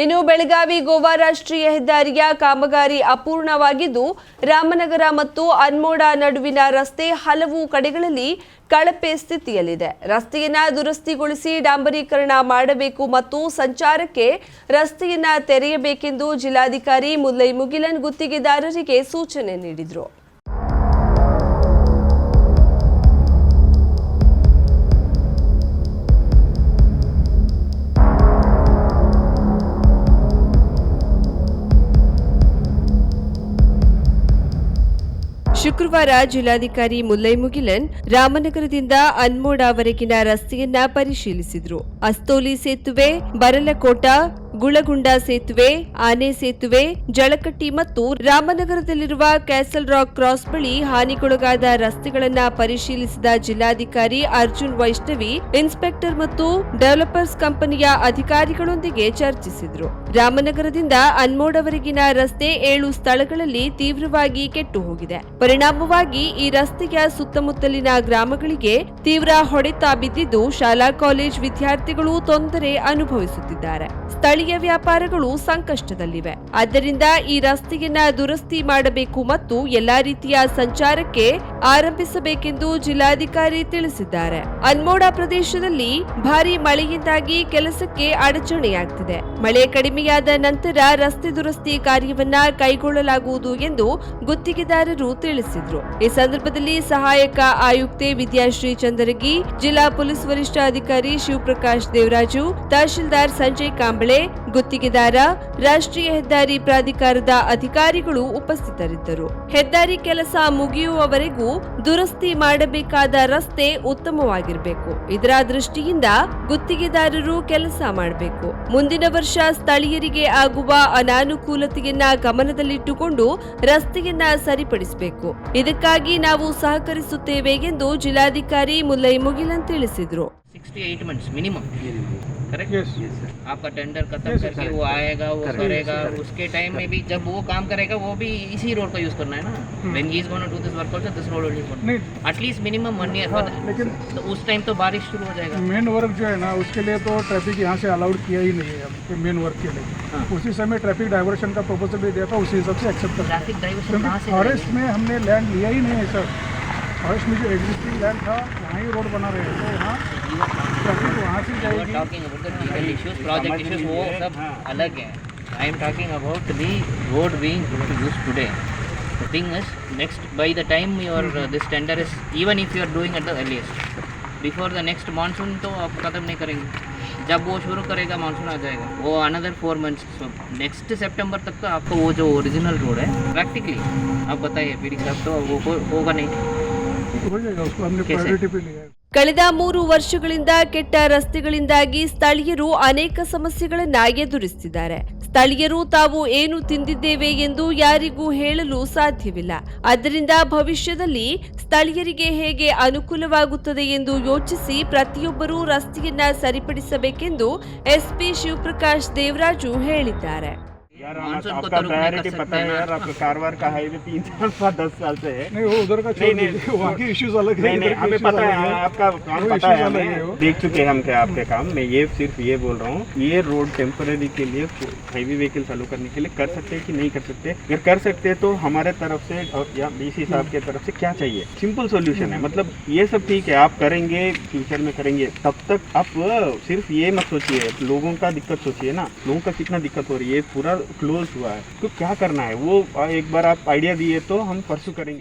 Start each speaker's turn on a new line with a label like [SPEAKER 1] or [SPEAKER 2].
[SPEAKER 1] ಇನ್ನು ಬೆಳಗಾವಿ ಗೋವಾ ರಾಷ್ಟ್ರೀಯ ಹೆದ್ದಾರಿಯ ಕಾಮಗಾರಿ ಅಪೂರ್ಣವಾಗಿದ್ದು, ರಾಮನಗರ ಮತ್ತು ಅನ್ಮೋಡ ನಡುವಿನ ರಸ್ತೆ ಹಲವು ಕಡೆಗಳಲ್ಲಿ ಕಳಪೆ ಸ್ಥಿತಿಯಲ್ಲಿದೆ. ರಸ್ತೆಯನ್ನ ದುರಸ್ತಿಗೊಳಿಸಿ ಡಾಂಬರೀಕರಣ ಮಾಡಬೇಕು ಮತ್ತು ಸಂಚಾರಕ್ಕೆ ರಸ್ತೆಯನ್ನ ತೆರೆಯಬೇಕೆಂದು ಜಿಲ್ಲಾಧಿಕಾರಿ ಮುಲ್ಲೈ ಮುಗಿಲನ್ ಗುತ್ತಿಗೆದಾರರಿಗೆ ಸೂಚನೆ ನೀಡಿದರು. ಶುಕ್ರವಾರ ಜಿಲ್ಲಾಧಿಕಾರಿ ಮುಲ್ಲೈ ಮುಗಿಲನ್ ರಾಮನಗರದಿಂದ ಅನ್ಮೋಡವರೆಗಿನ ರಸ್ತೆಯನ್ನ ಪರಿಶೀಲಿಸಿದ್ರು. ಅಸ್ತೋಲಿ ಸೇತುವೆ, ಬರಲಕೋಟ, ಗುಳಗುಂಡ ಸೇತುವೆ, ಆನೆ ಸೇತುವೆ, ಜಳಕಟ್ಟಿ ಮತ್ತು ರಾಮನಗರದಲ್ಲಿರುವ ಕ್ಯಾಸಲ್ ರಾಕ್ ಕ್ರಾಸ್ ಬಳಿ ಹಾನಿಗೊಳಗಾದ ರಸ್ತೆಗಳನ್ನ ಪರಿಶೀಲಿಸಿದ ಜಿಲ್ಲಾಧಿಕಾರಿ ಅರ್ಜುನ್ ವೈಷ್ಣವಿ, ಇನ್ಸ್ಪೆಕ್ಟರ್ ಮತ್ತು ಡೆವಲಪರ್ಸ್ ಕಂಪನಿಯ ಅಧಿಕಾರಿಗಳೊಂದಿಗೆ ಚರ್ಚಿಸಿದ್ರು. ರಾಮನಗರದಿಂದ ಅನ್ಮೋಡವರೆಗಿನ ರಸ್ತೆ ಏಳು ಸ್ಥಳಗಳಲ್ಲಿ ತೀವ್ರವಾಗಿ ಕೆಟ್ಟು ಹೋಗಿದೆ. ಪರಿಣಾಮವಾಗಿ ಈ ರಸ್ತೆಯ ಸುತ್ತಮುತ್ತಲಿನ ಗ್ರಾಮಗಳಿಗೆ ತೀವ್ರ ಹೊಡೆತ ಬಿದ್ದಿದ್ದು ಶಾಲಾ ಕಾಲೇಜ್ ವಿದ್ಯಾರ್ಥಿಗಳು ತೊಂದರೆ ಅನುಭವಿಸುತ್ತಿದ್ದಾರೆ. ಸ್ಥಳೀಯ ವ್ಯಾಪಾರಗಳು ಸಂಕಷ್ಟದಲ್ಲಿವೆ. ಆದ್ದರಿಂದ ಈ ರಸ್ತೆಯನ್ನ ದುರಸ್ತಿ ಮಾಡಬೇಕು ಮತ್ತು ಎಲ್ಲಾ ರೀತಿಯ ಸಂಚಾರಕ್ಕೆ ಆರಂಭಿಸಬೇಕೆಂದು ಜಿಲ್ಲಾಧಿಕಾರಿ ತಿಳಿಸಿದ್ದಾರೆ. ಅನ್ಮೋಡ ಪ್ರದೇಶದಲ್ಲಿ ಭಾರಿ ಮಳೆಯಿಂದಾಗಿ ಕೆಲಸಕ್ಕೆ ಅಡಚಣೆಯಾಗ್ತಿದೆ. ಮಳೆ ಕಡಿಮೆಯಾದ ನಂತರ ರಸ್ತೆ ದುರಸ್ತಿ ಕಾರ್ಯವನ್ನ ಕೈಗೊಳ್ಳಲಾಗುವುದು ಎಂದು ಗುತ್ತಿಗೆದಾರರು ತಿಳಿಸಿದರು. ಈ ಸಂದರ್ಭದಲ್ಲಿ ಸಹಾಯಕ ಆಯುಕ್ತೆ ವಿದ್ಯಾಶ್ರೀ ಚಂದರಗಿ, ಜಿಲ್ಲಾ ಪೊಲೀಸ್ ವರಿಷ್ಠಾಧಿಕಾರಿ ಶಿವಪ್ರಕಾಶ್ ದೇವರಾಜು, ತಹಶೀಲ್ದಾರ್ ಸಂಜಯ್ ಕಾಂಬಳೆ ಗುತ್ತಿಗೆದಾರ, ರಾಷ್ಟ್ರೀಯ ಹೆದ್ದಾರಿ ಪ್ರಾಧಿಕಾರದ ಅಧಿಕಾರಿಗಳು ಉಪಸ್ಥಿತರಿದ್ದರು. ಹೆದ್ದಾರಿ ಕೆಲಸ ಮುಗಿಯುವವರೆಗೂ ದುರಸ್ತಿ ಮಾಡಬೇಕಾದ ರಸ್ತೆ ಉತ್ತಮವಾಗಿರಬೇಕು. ಇದರ ದೃಷ್ಟಿಯಿಂದ ಗುತ್ತಿಗೆದಾರರು ಕೆಲಸ ಮಾಡಬೇಕು. ಮುಂದಿನ ವರ್ಷ ಸ್ಥಳೀಯರಿಗೆ ಆಗುವ ಅನಾನುಕೂಲತೆಯನ್ನ ಗಮನದಲ್ಲಿಟ್ಟುಕೊಂಡು ರಸ್ತೆಯನ್ನ ಸರಿಪಡಿಸಬೇಕು. ಇದಕ್ಕಾಗಿ ನಾವು ಸಹಕರಿಸುತ್ತೇವೆ ಎಂದು ಜಿಲ್ಲಾಧಿಕಾರಿ ಮುಲ್ಲೈ ಮುಗಿಲನ್ ತಿಳಿಸಿದರು.
[SPEAKER 2] Correct
[SPEAKER 3] Yes.
[SPEAKER 2] आपका टेंडर खत्म
[SPEAKER 3] Yes,
[SPEAKER 2] करके वो आएगा वो
[SPEAKER 3] Correct.
[SPEAKER 2] करेगा
[SPEAKER 3] Yes,
[SPEAKER 2] उसके टाइम में भी जब वो काम करेगा वो भी इसी रोड का यूज़ करना है ना. When he is gonna do this work also this road only
[SPEAKER 3] नहीं
[SPEAKER 2] at least minimum one year
[SPEAKER 3] हाँ, लेकिन
[SPEAKER 2] तो उस टाइम तो बारिश शुरू हो जाएगा।
[SPEAKER 3] मेन वर्क जो है ना उसके लिए तो ट्रैफ़िक यहाँ से अलाउड किया ही नहीं है मेन वर्क के लिए।
[SPEAKER 2] हाँ।
[SPEAKER 3] उसी समय ट्रैफ़िक डाइवर्शन का प्रपोजल भी दिया था उसी हिसाब से एक्सेप्ट कर
[SPEAKER 2] ट्रैफ़िक डाइवर्शन कहाँ से
[SPEAKER 3] फॉरेस्ट में हमने लैंड लिया ही नहीं है सर फॉरेस्ट में जो एग्जिस्टिंग लैंड था वहाँ ही रोड बना रहे हैं तो वहाँ ट्रैफ़िक वहाँ से जाएगी
[SPEAKER 2] talking about the legal issues project issues वो सब अलग है I am talking about the road being use today The thing is, next by the time your uh, this tender is even if you are doing at the earliest, before the next monsoon तो आप खत्म नहीं करेंगे। जब वो शुरू करेगा monsoon आ जाएगा। वो अनदर फोर मंथ्स नेक्स्ट सितंबर तक तो आपको वो जो ओरिजिनल रोड है प्रैक्टिकली आप बताइए पीडी साहब तो वो होगा नहीं।
[SPEAKER 3] हो जाएगा उसको हमने
[SPEAKER 2] कैसे?
[SPEAKER 1] ಕಳೆದ ಮೂರು ವರ್ಷಗಳಿಂದ ಕೆಟ್ಟ ರಸ್ತೆಗಳಿಂದಾಗಿ ಸ್ಥಳೀಯರು ಅನೇಕ ಸಮಸ್ಯೆಗಳನ್ನ ಎದುರಿಸುತ್ತಿದ್ದಾರೆ ಸ್ಥಳೀಯರು ತಾವು ಏನು ತಿಂದಿದ್ದೇವೆ ಎಂದು ಯಾರಿಗೂ ಹೇಳಲು ಸಾಧ್ಯವಿಲ್ಲ. ಅದರಿಂದ ಭವಿಷ್ಯದಲ್ಲಿ ಸ್ಥಳೀಯರಿಗೆ ಹೇಗೆ ಅನುಕೂಲವಾಗುತ್ತದೆ ಎಂದು ಯೋಚಿಸಿ ಪ್ರತಿಯೊಬ್ಬರೂ ರಸ್ತೆಯನ್ನ ಸರಿಪಡಿಸಬೇಕೆಂದು ಎಸ್ಪಿ ಶಿವಪ್ರಕಾಶ್ ದೇವರಾಜು ಹೇಳಿದ್ದಾರೆ.
[SPEAKER 4] यार आपका
[SPEAKER 2] तो
[SPEAKER 4] प्रायोरिटी पता है
[SPEAKER 2] ना।
[SPEAKER 4] यार आपका कारवार का हाईवे तीन साल बाद दस साल से है।
[SPEAKER 3] नहीं वो उधर का छोड़
[SPEAKER 4] नहीं,
[SPEAKER 3] वहाँ के इश्यूज़ अलग
[SPEAKER 4] नहीं नहीं हमें पता है आपका काम पता है हमें देख चुके हैं हम क्या आपके काम। मैं ये सिर्फ़ ये बोल रहा हूँ ये रोड टेम्पररी के लिए हैवी व्हीकल चालू करने के लिए कर सकते हैं कि नहीं कर सकते। अगर कर सकते हैं तो हमारे तरफ़ से और या डीसी साहब के तरफ़ से क्या चाहिए? सिंपल सॉल्यूशन है मतलब ये सब ठीक है आप करेंगे फ्यूचर में करेंगे तब तक आप सिर्फ़ ये मत सोचिए लोगों का दिक्कत सोचिए ना। लोगों का कितना दिक्कत हो रही है पूरा क्लोज हुआ है। तो क्या करना है? वो एक बार आप आइडिया दिए तो हम परसू करेंगे।